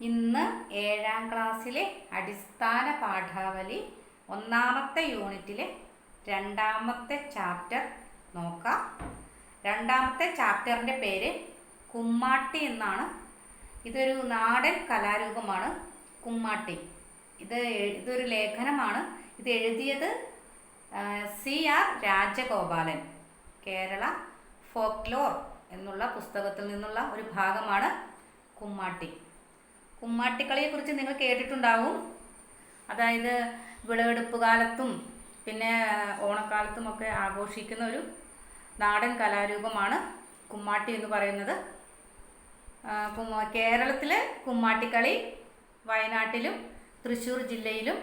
ഇന്ന് ഏഴാം ക്ലാസ്സിലെ അടിസ്ഥാന പാഠാവലി ഒന്നാമത്തെ യൂണിറ്റിലെ രണ്ടാമത്തെ ചാപ്റ്റർ നോക്കാം. രണ്ടാമത്തെ ചാപ്റ്ററിന്റെ പേര് കുമ്മാട്ടി എന്നാണ്. ഇതൊരു നാടൻ കലാരൂപമാണ് കുമ്മാട്ടി. ഇത് ഇതൊരു ലേഖനമാണ്. ഇത് എഴുതിയത് C R Rajagopalan. Kerala folklore എന്നുള്ള പുസ്തകത്തിൽ നിന്നുള്ള ഒരു ഭാഗമാണ് കുമ്മാട്ടി. കുമ്മാട്ടിക്കളിയെക്കുറിച്ച് നിങ്ങൾ കേട്ടിട്ടുണ്ടാവും. അതായത് വിളവെടുപ്പ് കാലത്തും പിന്നെ ഓണക്കാലത്തും ഒക്കെ ആഘോഷിക്കുന്ന ഒരു നാടൻ കലാരൂപമാണ് കുമ്മാട്ടി എന്ന് പറയുന്നത്. കേരളത്തിലെ കുമ്മാട്ടിക്കളി വയനാട്ടിലും തൃശ്ശൂർ ജില്ലയിലും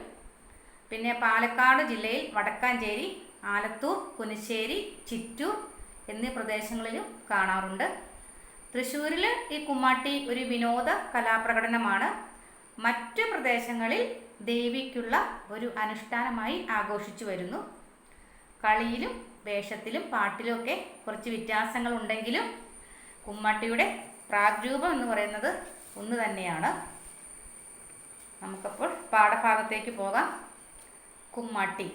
പിന്നെ പാലക്കാട് ജില്ലയിൽ വടക്കാഞ്ചേരി ആലത്തൂർ പുനശ്ശേരി ചിറ്റൂർ എന്നീ പ്രദേശങ്ങളിലും കാണാറുണ്ട്. തൃശ്ശൂരിൽ ഈ കുമ്മാട്ടി ഒരു വിനോദ കലാപ്രകടനമാണ്. മറ്റ് പ്രദേശങ്ങളിൽ ദേവിക്കുള്ള ഒരു അനുഷ്ഠാനമായി ആഘോഷിച്ചു വരുന്നു. കളിയിലും വേഷത്തിലും പാട്ടിലും ഒക്കെ കുറച്ച് വ്യത്യാസങ്ങൾ ഉണ്ടെങ്കിലും കുമ്മാട്ടിയുടെ പ്രാഗ്രൂപം എന്ന് പറയുന്നത് ഒന്ന് തന്നെയാണ്. നമുക്കപ്പോൾ പാഠഭാഗത്തേക്ക് പോകാം. കുമ്മാട്ടി.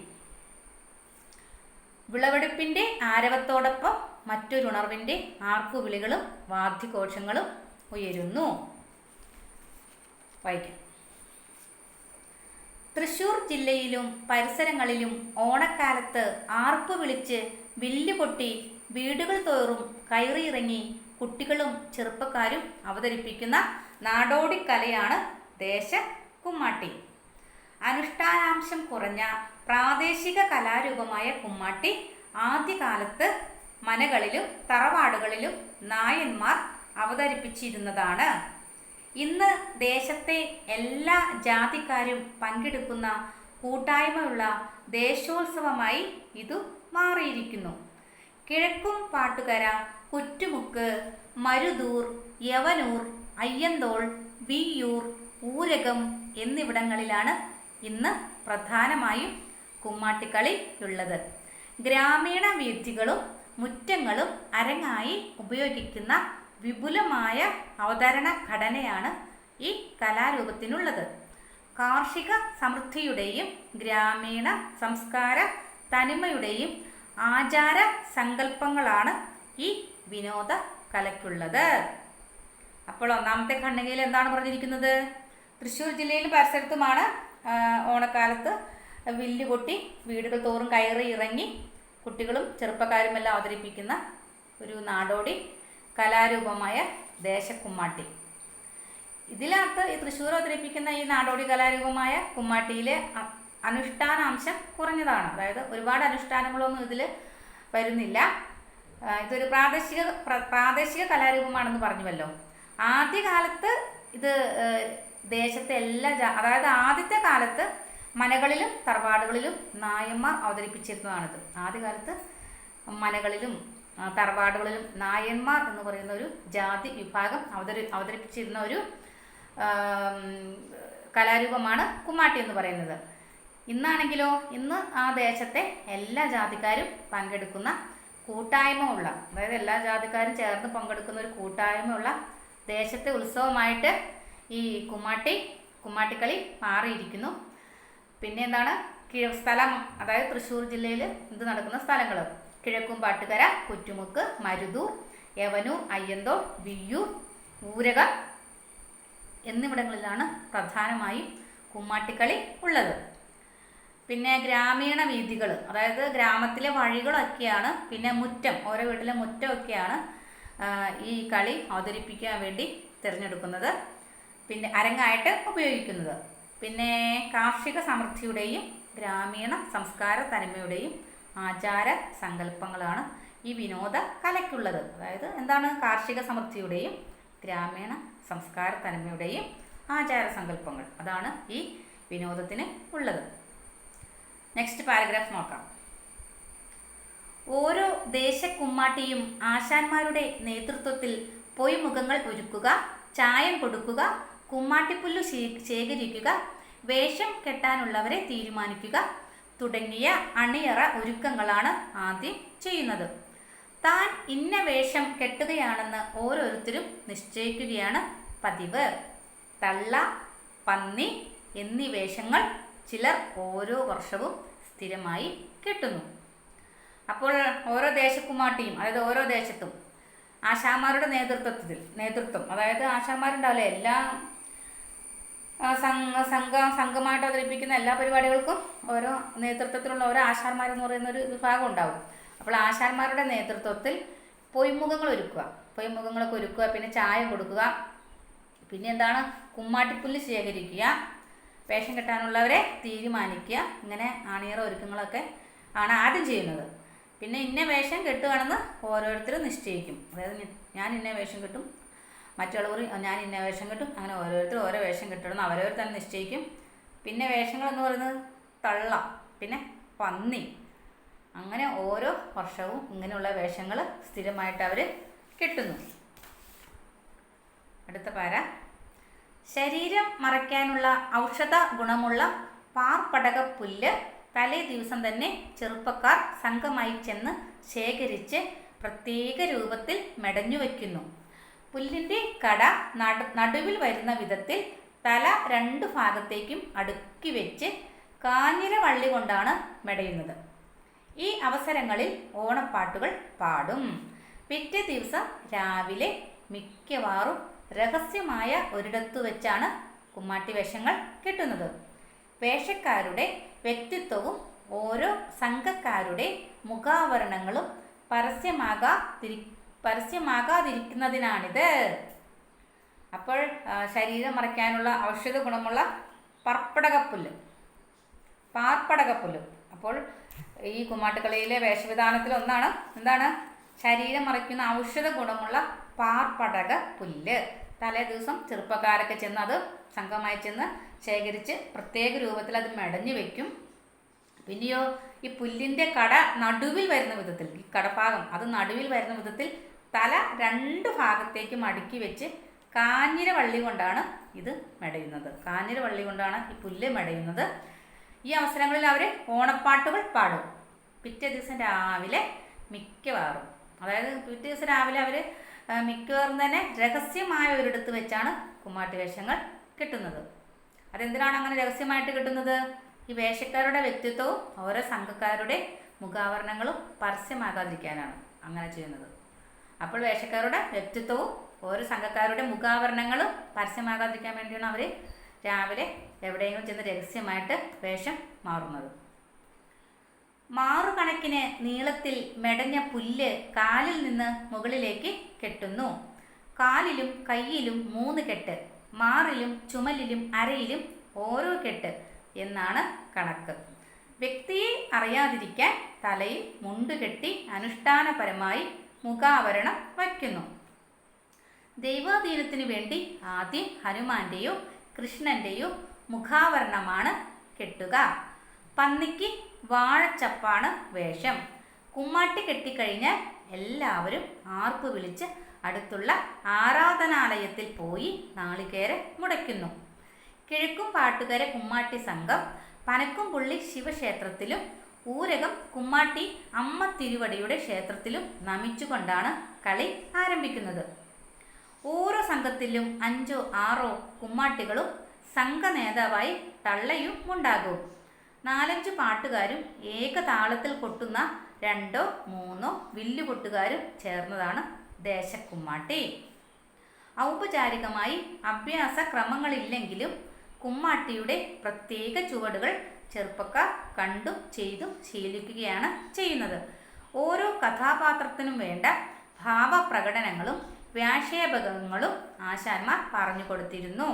വിളവെടുപ്പിന്റെ ആരവത്തോടൊപ്പം മറ്റൊരുണർവിന്റെ ആർപ്പുവിളികളും വാദ്യഘോഷങ്ങളും ഉയരുന്നു. വായിക്കാം. തൃശൂർ ജില്ലയിലും പരിസരങ്ങളിലും ഓണക്കാലത്ത് ആർപ്പ് വിളിച്ച് വില്ല് പൊട്ടി വീടുകൾ തോറും കയറിയിറങ്ങി കുട്ടികളും ചെറുപ്പക്കാരും അവതരിപ്പിക്കുന്ന നാടോടി കലയാണ് ദേശ കുമ്മാട്ടി അനുഷ്ഠാനാംശം കുറഞ്ഞ പ്രാദേശിക കലാരൂപമായ കുമ്മാട്ടി ആദ്യകാലത്ത് മനകളിലും തറവാടുകളിലും നായന്മാർ അവതരിപ്പിച്ചിരുന്നതാണ്. ഇന്ന് ദേശത്തെ എല്ലാ ജാതിക്കാരും പങ്കെടുക്കുന്ന കൂട്ടായ്മയുള്ള ദേശോത്സവമായി ഇതു മാറിയിരിക്കുന്നു. കിഴക്കും പാട്ടുകര കുറ്റുമുക്ക് മരുദൂർ യവനൂർ അയ്യന്തോൾ വിയ്യൂർ ഊരകം എന്നിവിടങ്ങളിലാണ് ഇന്ന് പ്രധാനമായും കുമ്മാട്ടിക്കളി ഉള്ളത്. ഗ്രാമീണ വീഥികളും മുറ്റങ്ങളും അരങ്ങായി ഉപയോഗിക്കുന്ന വിപുലമായ അവതരണ ഘടനയാണ് ഈ കലാരൂപത്തിനുള്ളത്. കാർഷിക സമൃദ്ധിയുടെയും ഗ്രാമീണ സംസ്കാര തനിമയുടെയും ആചാര സങ്കല്പങ്ങളാണ് ഈ വിനോദ കലയ്ക്കുള്ളത്. അപ്പോൾ ഒന്നാമത്തെ ഖണ്ഡികയിൽ എന്താണ് പറഞ്ഞിരിക്കുന്നത്? തൃശ്ശൂർ ജില്ലയിലും പരിസരത്തുമാണ് ഓണക്കാലത്ത് വില്ല് കൊട്ടി വീടുകൾ തോറും കയറി ഇറങ്ങി കുട്ടികളും ചെറുപ്പക്കാരുമെല്ലാം അവതരിപ്പിക്കുന്ന ഒരു നാടോടി കലാരൂപമായ ദേശക്കുമ്മാട്ടി. ഇതിനകത്ത് ഈ തൃശ്ശൂർ അവതരിപ്പിക്കുന്ന ഈ നാടോടി കലാരൂപമായ കുമ്മാട്ടിയിലെ അനുഷ്ഠാനാംശം കുറഞ്ഞതാണ്. അതായത് ഒരുപാട് അനുഷ്ഠാനങ്ങളൊന്നും ഇതിൽ വരുന്നില്ല. ഇതൊരു പ്രാദേശിക പ്രാദേശിക കലാരൂപമാണെന്ന് പറഞ്ഞുവല്ലോ. ആദ്യകാലത്ത് ഇത് ദേശത്തെ എല്ലാ അതായത് ആദ്യത്തെ കാലത്ത് മനകളിലും തറവാടുകളിലും നായന്മാർ അവതരിപ്പിച്ചിരുന്നതാണിത്. ആദ്യകാലത്ത് മനകളിലും തറവാടുകളിലും നായന്മാർ എന്ന് പറയുന്ന ഒരു ജാതി വിഭാഗം അവതരി അവതരിപ്പിച്ചിരുന്ന ഒരു കലാരൂപമാണ് കുമ്മാട്ടി എന്ന് പറയുന്നത്. ഇന്നാണെങ്കിലോ ഇന്ന് ആ ദേശത്തെ എല്ലാ ജാതിക്കാരും പങ്കെടുക്കുന്ന കൂട്ടായ്മ ഉള്ള അതായത് എല്ലാ ജാതിക്കാരും ചേർന്ന് പങ്കെടുക്കുന്ന ഒരു കൂട്ടായ്മ ഉള്ള ദേശത്തെ ഉത്സവമായിട്ട് ഈ കുമ്മാട്ടി കുമ്മാട്ടിക്കളി മാറിയിരിക്കുന്നു. പിന്നെ എന്താണ്? സ്ഥലം അതായത് തൃശ്ശൂർ ജില്ലയിൽ ഇത് നടക്കുന്ന സ്ഥലങ്ങൾ കിഴക്കുംപാട്ടുകര കുറ്റുമുക്ക് മരുതൂർ യവനൂർ അയ്യന്തോൾ വിയ്യൂർ ഊരക എന്നിവിടങ്ങളിലാണ് പ്രധാനമായും കുമ്മാട്ടിക്കളി ഉള്ളത്. പിന്നെ ഗ്രാമീണ വീഥികൾ അതായത് ഗ്രാമത്തിലെ വഴികളൊക്കെയാണ് പിന്നെ മുറ്റം ഓരോ വീട്ടിലെ മുറ്റമൊക്കെയാണ് ഈ കളി അവതരിപ്പിക്കാൻ വേണ്ടി തിരഞ്ഞെടുക്കുന്നത്. പിന്നെ അരങ്ങായിട്ട് ഉപയോഗിക്കുന്നത്. പിന്നെ കാർഷിക സമൃദ്ധിയുടെയും ഗ്രാമീണ സംസ്കാര തനിമയുടെയും ആചാര സങ്കല്പങ്ങളാണ് ഈ വിനോദ കലയ്ക്കുള്ളത്. അതായത് എന്താണ് കാർഷിക സമൃദ്ധിയുടെയും ഗ്രാമീണ സംസ്കാര തനിമയുടെയും ആചാര സങ്കല്പങ്ങൾ. അതാണ് ഈ വിനോദത്തിന് ഉള്ളത്. നെക്സ്റ്റ് പാരഗ്രാഫ് നോക്കാം. ഓരോ ദേശക്കുമ്മാട്ടിയും ആശാന്മാരുടെ നേതൃത്വത്തിൽ പൊയ്മുഖങ്ങൾ ഒരുക്കുക ചായം കൊടുക്കുക കുമ്മാട്ടിപ്പുല്ലു ശേഖരിക്കുക വേഷം കെട്ടാനുള്ളവരെ തീരുമാനിക്കുക തുടങ്ങിയ അണിയറ ഒരുക്കങ്ങളാണ് ആദ്യം ചെയ്യുന്നത്. താൻ ഇന്ന വേഷം കെട്ടുകയാണെന്ന് ഓരോരുത്തരും നിശ്ചയിക്കുകയാണ് പതിവ്. തള്ള പന്നി എന്നീ വേഷങ്ങൾ ചിലർ ഓരോ വർഷവും സ്ഥിരമായി കെട്ടുന്നു. അപ്പോൾ ഓരോ ദേശക്കുമാട്ടിയും അതായത് ഓരോ ദേശത്തും ആശാമാരുടെ നേതൃത്വത്തിൽ നേതൃത്വം അതായത് ആശാമാരുണ്ടാവില്ല എല്ലാ സംഘ സംഘ സംഘമായിട്ട് അവതരിപ്പിക്കുന്ന എല്ലാ പരിപാടികൾക്കും ഓരോ നേതൃത്വത്തിലുള്ള ഓരോ ആശാന്മാരെന്ന് പറയുന്ന ഒരു വിഭാഗം ഉണ്ടാവും. അപ്പോൾ ആശാന്മാരുടെ നേതൃത്വത്തിൽ പൊയ്മുഖങ്ങൾ ഒരുക്കുക. പൊയ്മുഖങ്ങളൊക്കെ ഒരുക്കുക പിന്നെ ചായ കൊടുക്കുക പിന്നെ എന്താണ്? കുമ്മാട്ടിപ്പുല്ല് ശേഖരിക്കുക വേഷം കെട്ടാനുള്ളവരെ തീരുമാനിക്കുക ഇങ്ങനെ ആണിയറ ഒരുക്കങ്ങളൊക്കെ ആണ് ആദ്യം ചെയ്യുന്നത്. പിന്നെ ഇന്ന വേഷം കെട്ടുകയാണെന്ന് ഓരോരുത്തരും നിശ്ചയിക്കും. അതായത് ഞാൻ ഇന്ന വേഷം കെട്ടും മറ്റുള്ളവർ ഞാൻ ഇന്ന വേഷം കിട്ടും അങ്ങനെ ഓരോരുത്തർ ഓരോ വേഷം കിട്ടണം. അവരവർ തന്നെ നിശ്ചയിക്കും. പിന്നെ വേഷങ്ങൾ എന്ന് പറയുന്നത് തള്ള പിന്നെ പന്നി. അങ്ങനെ ഓരോ വർഷവും ഇങ്ങനെയുള്ള വേഷങ്ങൾ സ്ഥിരമായിട്ട് അവർ കിട്ടുന്നു. അടുത്ത പാര. ശരീരം മറയ്ക്കാനുള്ള ഔഷധ ഗുണമുള്ള പാർപ്പടക പുല്ല് തലേ ദിവസം തന്നെ ചെറുപ്പക്കാർ സംഘമായി ചെന്ന് ശേഖരിച്ച് പ്രത്യേക രൂപത്തിൽ മെടഞ്ഞു വയ്ക്കുന്നു. പുല്ലിന്റെ കട നട നടുവിൽ വരുന്ന വിധത്തിൽ തല രണ്ട് ഭാഗത്തേക്കും അടുക്കി വെച്ച് കാഞ്ഞിര വള്ളി കൊണ്ടാണ് മെടയുന്നത്. ഈ അവസരങ്ങളിൽ ഓണപ്പാട്ടുകൾ പാടും. പിറ്റേ ദിവസം രാവിലെ മിക്കവാറും രഹസ്യമായ ഒരിടത്തു വെച്ചാണ് കുമ്മാട്ടി വേഷങ്ങൾ കെട്ടുന്നത്. വേഷക്കാരുടെ വ്യക്തിത്വവും ഓരോ സംഘക്കാരുടെ മുഖാവരണങ്ങളും പരസ്യമാകാതിരി പരസ്യമാകാതിരിക്കുന്നതിനാണിത്. അപ്പോൾ ശരീരം മറയ്ക്കാനുള്ള ഔഷധ ഗുണമുള്ള പർപ്പടകപ്പുല്ല്. പാർപ്പടകപ്പുല്ല്. അപ്പോൾ ഈ കുമ്മാട്ടുകളിയിലെ വേഷവിധാനത്തിൽ ഒന്നാണ് എന്താണ്? ശരീരം മറയ്ക്കുന്ന ഔഷധ ഗുണമുള്ള പാർപ്പടക പുല്ല് തലേ ദിവസം ചെറുപ്പക്കാരൊക്കെ ചെന്ന് അത് സംഘമായി ചെന്ന് ശേഖരിച്ച് പ്രത്യേക രൂപത്തിൽ അത് മെടഞ്ഞു വെക്കും. പിന്നെയോ ഈ പുല്ലിന്റെ കട നടുവിൽ വരുന്ന വിധത്തിൽ ഈ അത് നടുവിൽ വരുന്ന വിധത്തിൽ തല രണ്ട് ഭാഗത്തേക്കും മടക്കി വെച്ച് കാഞ്ഞിര വള്ളി കൊണ്ടാണ് ഇത് മെടയുന്നത്. കാഞ്ഞിര വള്ളി കൊണ്ടാണ് ഈ പുല്ല് മെടയുന്നത്. ഈ അവസരങ്ങളിൽ അവർ ഓണപ്പാട്ടുകൾ പാടും. പിറ്റേ ദിവസം രാവിലെ മിക്കവാറും. അതായത് പിറ്റേ ദിവസം രാവിലെ അവർ മിക്കവാറും തന്നെ രഹസ്യമായ ഒരിടത്ത് വെച്ചാണ് കുമ്മാട്ടി വേഷങ്ങൾ കിട്ടുന്നത്. അതെന്തിനാണ് അങ്ങനെ രഹസ്യമായിട്ട് കിട്ടുന്നത്? ഈ വേഷക്കാരുടെ വ്യക്തിത്വവും ഓരോ സംഘക്കാരുടെ മുഖാവരണങ്ങളും പരസ്യമാകാതിരിക്കാനാണ് അങ്ങനെ ചെയ്യുന്നത്. അപ്പോൾ വേഷക്കാരുടെ വ്യക്തിത്വവും ഓരോ സംഘക്കാരുടെ മുഖാവരണങ്ങളും പരസ്യമാകാതിരിക്കാൻ വേണ്ടിയാണ് അവർ രാവിലെ എവിടെയെങ്കിലും ചെന്ന് രഹസ്യമായിട്ട് വേഷം മാറുന്നത്. മാറുകണക്കിന് നീളത്തിൽ മെടഞ്ഞ പുല്ല് കാലിൽ നിന്ന് മുകളിലേക്ക് കെട്ടുന്നു. കാലിലും കയ്യിലും മൂന്ന് കെട്ട് മാറിലും ചുമലിലും അരയിലും ഓരോ കെട്ട് എന്നാണ് കണക്ക്. വ്യക്തിയെ അറിയാതിരിക്കാൻ തലയിൽ മുണ്ടുകെട്ടി അനുഷ്ഠാനപരമായി മുഖാവരണം വയ്ക്കുന്നു. ദൈവാധീനത്തിനു വേണ്ടി ആദ്യം ഹനുമാന്റെയോ കൃഷ്ണന്റെയോ മുഖാവരണമാണ് കെട്ടുക. പന്നിക്ക് വാഴച്ചപ്പാണ് വേഷം. കുമ്മാട്ടി കെട്ടിക്കഴിഞ്ഞാൽ എല്ലാവരും ആർപ്പ് വിളിച്ച് അടുത്തുള്ള ആരാധനാലയത്തിൽ പോയി നാളികേര മുടയ്ക്കുന്നു. കിഴക്കും പാട്ടുകര കുമ്മാട്ടി സംഘം പനക്കുംപുള്ളി ശിവക്ഷേത്രത്തിലും ഊരകം കുമ്മാട്ടി അമ്മ തിരുവടിയുടെ ക്ഷേത്രത്തിലും നമിച്ചുകൊണ്ടാണ് കളി ആരംഭിക്കുന്നത്. ഓരോ സംഘത്തിലും അഞ്ചോ ആറോ കുമ്മാട്ടികളും സംഘ നേതാവായി തള്ളയും ഉണ്ടാകും. നാലഞ്ച് പാട്ടുകാരും ഏകതാളത്തിൽ കൊട്ടുന്ന രണ്ടോ മൂന്നോ വില്ലുകൊട്ടുകാരും ചേർന്നതാണ് ദേശക്കുമ്മാട്ടി ഔപചാരികമായി അഭ്യാസ ക്രമങ്ങളില്ലെങ്കിലും കുമ്മാട്ടിയുടെ പ്രത്യേക ചുവടുകൾ ചെറുപ്പക്കാർ കണ്ടും ചെയ്തും ശീലിക്കുകയാണ് ചെയ്യുന്നത്. ഓരോ കഥാപാത്രത്തിനും വേണ്ട ഭാവപ്രകടനങ്ങളും വ്യാക്ഷേപകങ്ങളും ആശാന്മാർ പറഞ്ഞു കൊടുത്തിരുന്നു.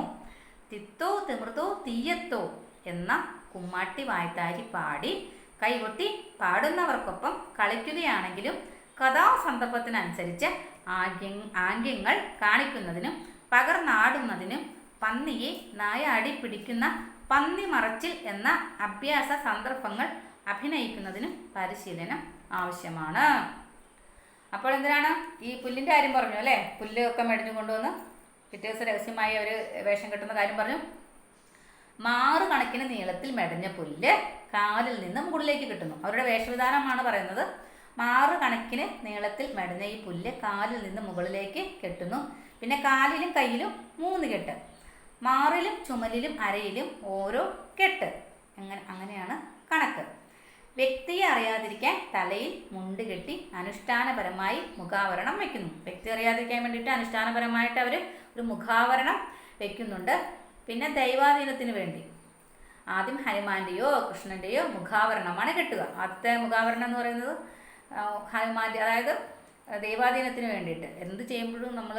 തിത്തോ തിമൃതോ തീയത്തോ എന്ന കുമ്മാട്ടി വായ്ത്താരി പാടി കൈകൊട്ടി പാടുന്നവർക്കൊപ്പം കളിക്കുകയാണെങ്കിലും കഥാസന്ദർഭത്തിനനുസരിച്ച് ആംഗ്യ ആംഗ്യങ്ങൾ കാണിക്കുന്നതിനും പകർന്നാടുന്നതിനും പന്നിയെ നായാടി പിടിക്കുന്ന പന്നി മറച്ചിൽ എന്ന അഭ്യാസ സന്ദർഭങ്ങൾ അഭിനയിക്കുന്നതിന് പരിശീലനം ആവശ്യമാണ്. അപ്പോൾ എന്തിനാണ്? ഈ പുല്ലിന്റെ കാര്യം പറഞ്ഞു അല്ലേ? പുല്ല് ഒക്കെ മെടിഞ്ഞു കൊണ്ടുവന്ന് പിറ്റേ ദിവസം രഹസ്യമായി അവർ വേഷം കെട്ടുന്ന കാര്യം പറഞ്ഞു. മാറു കണക്കിന് നീളത്തിൽ മെടഞ്ഞ പുല്ല് കാലിൽ നിന്ന് മുകളിലേക്ക് കിട്ടുന്നു. അവരുടെ വേഷവിധാനമാണ് പറയുന്നത്. മാറു കണക്കിന് നീളത്തിൽ മെടഞ്ഞ ഈ പുല്ല് കാലിൽ നിന്ന് മുകളിലേക്ക് കെട്ടുന്നു. പിന്നെ കാലിലും കയ്യിലും മൂന്ന് കെട്ട്. മാറിലും ചുമലിലും അരയിലും ഓരോ കെട്ട്. അങ്ങനെ അങ്ങനെയാണ് കണക്ക്. വ്യക്തിയെ അറിയാതിരിക്കാൻ തലയിൽ മുണ്ട് കെട്ടി അനുഷ്ഠാനപരമായി മുഖാവരണം വെക്കുന്നു. വ്യക്തി അറിയാതിരിക്കാൻ വേണ്ടിയിട്ട് അനുഷ്ഠാനപരമായിട്ട് അവർ ഒരു മുഖാവരണം വെക്കുന്നുണ്ട്. പിന്നെ ദൈവാധീനത്തിന് വേണ്ടി. ആദ്യം ഹനുമാന്റെയോ കൃഷ്ണന്റെയോ മുഖാവരണമാണ് കെട്ടുക. ആദ്യത്തെ മുഖാവരണം എന്ന് പറയുന്നത് ഹനുമാന്റെ അതായത് ദൈവാധീനത്തിന് വേണ്ടിയിട്ട്. എന്ത് ചെയ്യുമ്പോഴും നമ്മൾ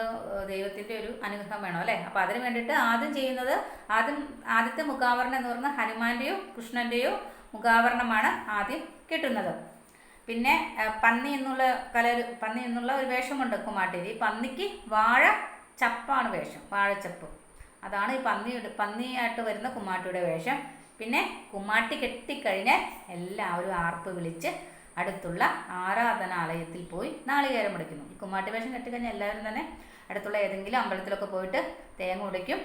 ദൈവത്തിന്റെ ഒരു അനുഗ്രഹം വേണം അല്ലേ? അപ്പോൾ അതിന് വേണ്ടിയിട്ട് ആദ്യം ചെയ്യുന്നത് ആദ്യം ആദ്യത്തെ മുഖാവരണം എന്ന് പറഞ്ഞാൽ ഹനുമാന്റെയോ കൃഷ്ണന്റെയോ മുഖാവരണമാണ് ആദ്യം കിട്ടുന്നത്. പിന്നെ പന്നി എന്നുള്ള കല പന്നി എന്നുള്ള ഒരു വേഷമുണ്ട് കുമാട്ടിയിൽ ഈ പന്നിക്ക് വാഴ ചപ്പാണ് വേഷം വാഴച്ചപ്പ്. അതാണ് ഈ പന്നി പന്നിയായിട്ട് വരുന്ന കുമ്മാട്ടിയുടെ വേഷം. പിന്നെ കുമ്മാട്ടി കെട്ടിക്കഴിഞ്ഞാൽ എല്ലാവരും ആർപ്പ് വിളിച്ച് അടുത്തുള്ള ആരാധനാലയത്തിൽ പോയി നാളികേരം ഉടയ്ക്കുന്നു ഈ കുമ്മാട്ടി വേഷം കെട്ടിക്കഴിഞ്ഞാൽ എല്ലാവരും തന്നെ അടുത്തുള്ള ഏതെങ്കിലും അമ്പലത്തിലൊക്കെ പോയിട്ട് തേങ്ങ ഉടയ്ക്കും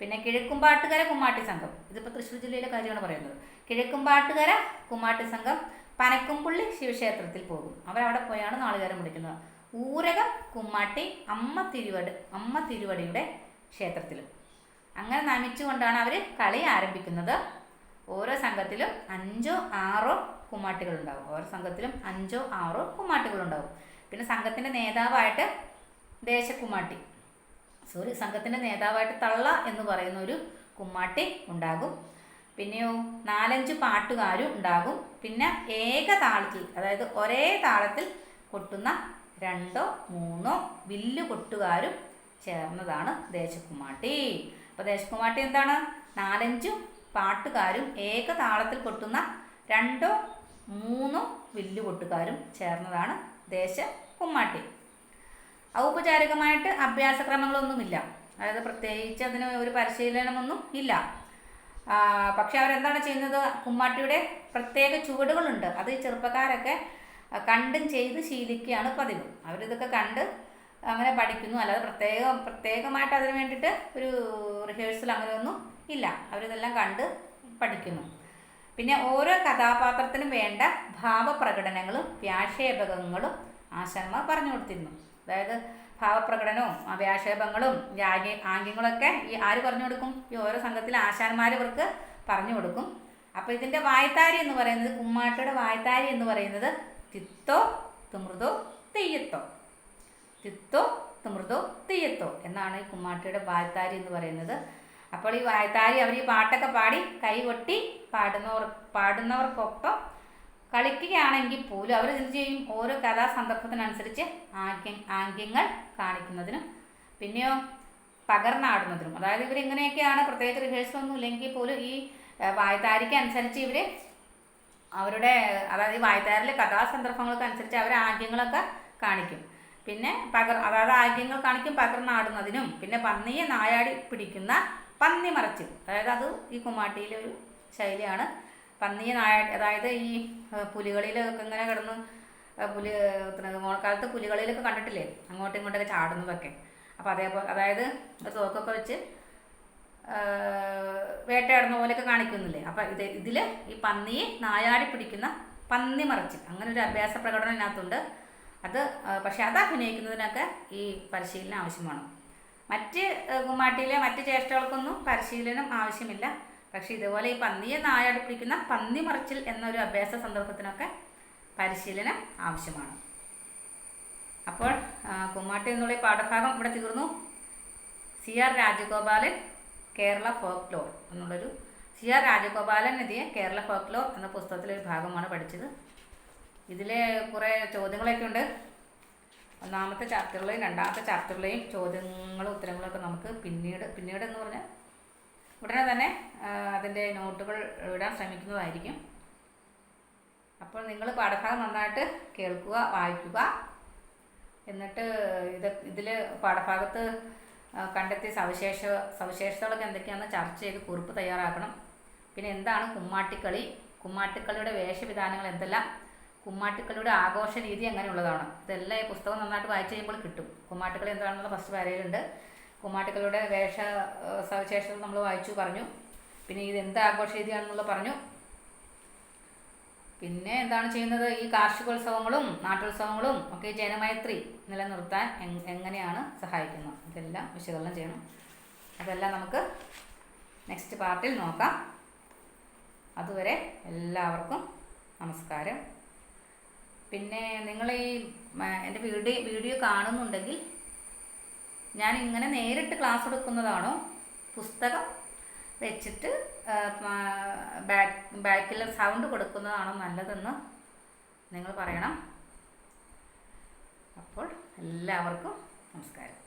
പിന്നെ കിഴക്കുംപാട്ടുകര കുമ്മാട്ടി സംഘം. ഇതിപ്പോൾ തൃശ്ശൂർ ജില്ലയിലെ കാര്യമാണ് പറയുന്നത്. കിഴക്കുംപാട്ടുകര കുമ്മാട്ടി സംഘം പനക്കുംപുള്ളി ശിവക്ഷേത്രത്തിൽ പോകും. അവരവിടെ പോയാണ് നാളികേരം മുടിക്കുന്നത് ഊരകം കുമ്മാട്ടി അമ്മ തിരുവടി അമ്മ തിരുവടിയുടെ ക്ഷേത്രത്തിലും. അങ്ങനെ നമിച്ചുകൊണ്ടാണ് അവർ കളി ആരംഭിക്കുന്നത്. ഓരോ സംഘത്തിലും അഞ്ചോ ആറോ കുമ്മാട്ടികളുണ്ടാവും. ഓരോ സംഘത്തിലും അഞ്ചോ ആറോ കുമാട്ടികൾ ഉണ്ടാവും പിന്നെ സംഘത്തിന്റെ നേതാവായിട്ട് ദേശക്കുമ്മാട്ടി സോറി സംഘത്തിന്റെ നേതാവായിട്ട് തള്ള എന്ന് പറയുന്ന ഒരു കുമ്മാട്ടി ഉണ്ടാകും. പിന്നെയോ നാലഞ്ച് പാട്ടുകാരും ഉണ്ടാകും. പിന്നെ ഏക താളത്തിൽ അതായത് ഒരേ താളത്തിൽ കൊട്ടുന്ന രണ്ടോ മൂന്നോ വില്ലു കൊട്ടുകാരും ചേർന്നതാണ് ദേശകുമാട്ടി അപ്പോൾ ദേശകുമാട്ടി എന്താണ്? നാലഞ്ചു പാട്ടുകാരും ഏക താളത്തിൽ കൊട്ടുന്ന രണ്ടോ മൂന്നോ വില്ലു കൊട്ടുകാരും ചേർന്നതാണ് ദേശക്കുമ്മാട്ടി ഔപചാരികമായിട്ട് അഭ്യാസക്രമങ്ങളൊന്നുമില്ല. അതായത് പ്രത്യേകിച്ച് അതിന് ഒരു പരിശീലനമൊന്നും ഇല്ല. പക്ഷെ അവരെന്താണ് ചെയ്യുന്നത്? കുമ്മാട്ടിയുടെ പ്രത്യേക ചുവടുകളുണ്ട്. അത് ചെറുപ്പക്കാരൊക്കെ കണ്ടും ചെയ്ത് ശീലിക്കുകയാണ് പതിവ്. അവരിതൊക്കെ കണ്ട് അങ്ങനെ പഠിക്കുന്നു. അല്ലാതെ പ്രത്യേകം പ്രത്യേകമായിട്ട് അതിന് വേണ്ടിയിട്ട് ഒരു റിഹേഴ്സൽ അങ്ങനെയൊന്നും ഇല്ല. അവരിതെല്ലാം കണ്ട് പഠിക്കുന്നു. പിന്നെ ഓരോ കഥാപാത്രത്തിനും വേണ്ട ഭാവപ്രകടനങ്ങളും വ്യാക്ഷേപകങ്ങളും ആശാന്മാർ പറഞ്ഞു കൊടുത്തിരുന്നു. അതായത് ഭാവപ്രകടനവും വ്യാക്ഷേപങ്ങളും യാഗ്യ ആംഗ്യങ്ങളൊക്കെ ഈ ആര് പറഞ്ഞു കൊടുക്കും? ഈ ഓരോ സംഘത്തിലെ ആശാന്മാർ ഇവർക്ക് പറഞ്ഞു കൊടുക്കും. അപ്പോൾ ഇതിന്റെ വായത്താരി എന്ന് പറയുന്നത് കുമ്മാട്ടയുടെ വായത്താരി എന്ന് പറയുന്നത് തിത്തോ തുമൃതോ തെയ്യത്തോ. തിത്തോ തുമൃതോ തെയ്യത്തോ എന്നാണ് ഈ കുമ്മാട്ടയുടെ വായത്താരി എന്ന് പറയുന്നത്. അപ്പോൾ ഈ വായത്താരി അവർ ഈ പാട്ടൊക്കെ പാടി കൈകൊട്ടി പാടുന്നവർ പാടുന്നവർക്കൊപ്പം കളിക്കുകയാണെങ്കിൽ പോലും അവർ എന്ത് ചെയ്യും? ഓരോ കഥാസന്ദർഭത്തിനനുസരിച്ച് ആംഗ്യ ആംഗ്യങ്ങൾ കാണിക്കുന്നതിനും പിന്നെയോ പകർന്നാടുന്നതിനും. അതായത് ഇവരിങ്ങനെയൊക്കെയാണ് പ്രത്യേകിച്ച് റിഹേഴ്സൽ ഒന്നും ഇല്ലെങ്കിൽ പോലും ഈ വായത്താരിക്ക് അനുസരിച്ച് ഇവർ അവരുടെ അതായത് ഈ വായത്താരിലെ കഥാസന്ദർഭങ്ങൾക്ക് അനുസരിച്ച് അവർ ആംഗ്യങ്ങളൊക്കെ കാണിക്കും. പിന്നെ പകർ അതായത് ആംഗ്യങ്ങൾ കാണിക്കും പകർന്നാടുന്നതിനും. പിന്നെ പന്നിയെ നായാടി പിടിക്കുന്ന പന്നി മറച്ചു അതായത് അത് ഈ കുമ്മാട്ടിയിലെ ഒരു ശൈലിയാണ്. പന്നിയെ നായ അതായത് ഈ പുലികളിലൊക്കെ ഇങ്ങനെ കിടന്ന് പുലി ഓണക്കാലത്ത് പുലികളിലൊക്കെ കണ്ടിട്ടില്ലേ? അങ്ങോട്ടും ഇങ്ങോട്ടൊക്കെ ചാടുന്നതൊക്കെ. അപ്പോൾ അതേപോലെ അതായത് തോക്കൊക്കെ വെച്ച് വേട്ടയാടുന്ന പോലെയൊക്കെ കാണിക്കുന്നില്ലേ? അപ്പം ഇത് ഇതിൽ ഈ പന്നിയെ നായാടി പിടിക്കുന്ന പന്നി മറിച്ച് അങ്ങനെ ഒരു അഭ്യാസ പ്രകടനം ഇതിനകത്തുണ്ട്. അത് പക്ഷേ അത് അഭിനയിക്കുന്നതിനൊക്കെ ഈ പരിശീലനം ആവശ്യമാണ്. മറ്റ് കുമ്മാട്ടിയിലെ മറ്റ് ചേഷ്ടകൾക്കൊന്നും പരിശീലനം ആവശ്യമില്ല. പക്ഷെ ഇതുപോലെ ഈ പന്നിയെ നായാടി പിടിക്കുന്ന പന്നി മറിച്ചിൽ എന്നൊരു അഭ്യാസ സന്ദർഭത്തിനൊക്കെ പരിശീലനം ആവശ്യമാണ്. അപ്പോൾ കുമ്മാട്ടി എന്നുള്ള പാഠഭാഗം ഇവിടെ തീർന്നു. C R Rajagopalan Kerala folklore എന്നുള്ളൊരു സി ആർ രാജഗോപാലൻ എഴുതിയ കേരള ഫോക്ക് ലോർ എന്ന പുസ്തകത്തിലെ ഒരു ഭാഗമാണ് പഠിച്ചത്. ഇതിലെ കുറേ ചോദ്യങ്ങളൊക്കെ ഉണ്ട്. ഒന്നാമത്തെ ചാപ്റ്ററിലെയും രണ്ടാമത്തെ ചാപ്റ്ററിലെയും ചോദ്യങ്ങളും ഉത്തരങ്ങളൊക്കെ നമുക്ക് പിന്നീട് പിന്നീട് എന്ന് പറഞ്ഞാൽ ഉടനെ തന്നെ അതിന്റെ നോട്ടുകൾ ഇടാൻ ശ്രമിക്കുന്നതായിരിക്കും. അപ്പോൾ നിങ്ങൾ പാഠഭാഗം നന്നായിട്ട് കേൾക്കുക വായിക്കുക. എന്നിട്ട് ഇത് ഇതിൽ പാഠഭാഗത്ത് കണ്ടെത്തിയ സവിശേഷ സവിശേഷതകളൊക്കെ എന്തൊക്കെയാണെന്ന് ചർച്ച ചെയ്ത് കുറിപ്പ് തയ്യാറാക്കണം. പിന്നെ എന്താണ് കുമ്മാട്ടിക്കളി? കുമ്മാട്ടിക്കളിയുടെ വേഷവിധാനങ്ങൾ എന്തെല്ലാം? കുമ്മാട്ടിക്കളിയുടെ ആഘോഷ രീതി അങ്ങനെയുള്ളതാണ് ഇതെല്ലാം ഈ പുസ്തകം നന്നായിട്ട് വായിച്ചു കഴിയുമ്പോൾ കിട്ടും. കുമ്മാട്ടിക്കളി എന്താണെന്നുള്ള ഫസ്റ്റ് വരയിലുണ്ട്. കുമ്മാട്ടിക്കളിയുടെ വേഷ സവിശേഷത നമ്മൾ വായിച്ചു പറഞ്ഞു. പിന്നെ ഇത് എന്ത് ആഘോഷ രീതിയാണെന്നുള്ള പറഞ്ഞു. പിന്നെ എന്താണ് ചെയ്യുന്നത്? ഈ കാർഷികോത്സവങ്ങളും നാട്ടുത്സവങ്ങളും ഒക്കെ ജനമൈത്രി നിലനിർത്താൻ എങ്- എങ്ങനെയാണ് സഹായിക്കുന്നത്? ഇതെല്ലാം വിശകലനം ചെയ്യണം. അതെല്ലാം നമുക്ക് നെക്സ്റ്റ് പാർട്ടിൽ നോക്കാം. അതുവരെ എല്ലാവർക്കും നമസ്കാരം. പിന്നെ നിങ്ങൾ ഈ എന്റെ വീഡിയോ വീഡിയോ കാണുന്നുണ്ടെങ്കിൽ ഞാൻ ഇങ്ങനെ നേരിട്ട് ക്ലാസ് എടുക്കുന്നതാണോ? പുസ്തകം വെച്ചിട്ട് ബാക്ക് ബാക്കിൽ സൗണ്ട് കൊടുക്കുന്നതാണോ നല്ലതെന്ന് നിങ്ങൾ പറയണം. അപ്പോൾ എല്ലാവർക്കും നമസ്കാരം.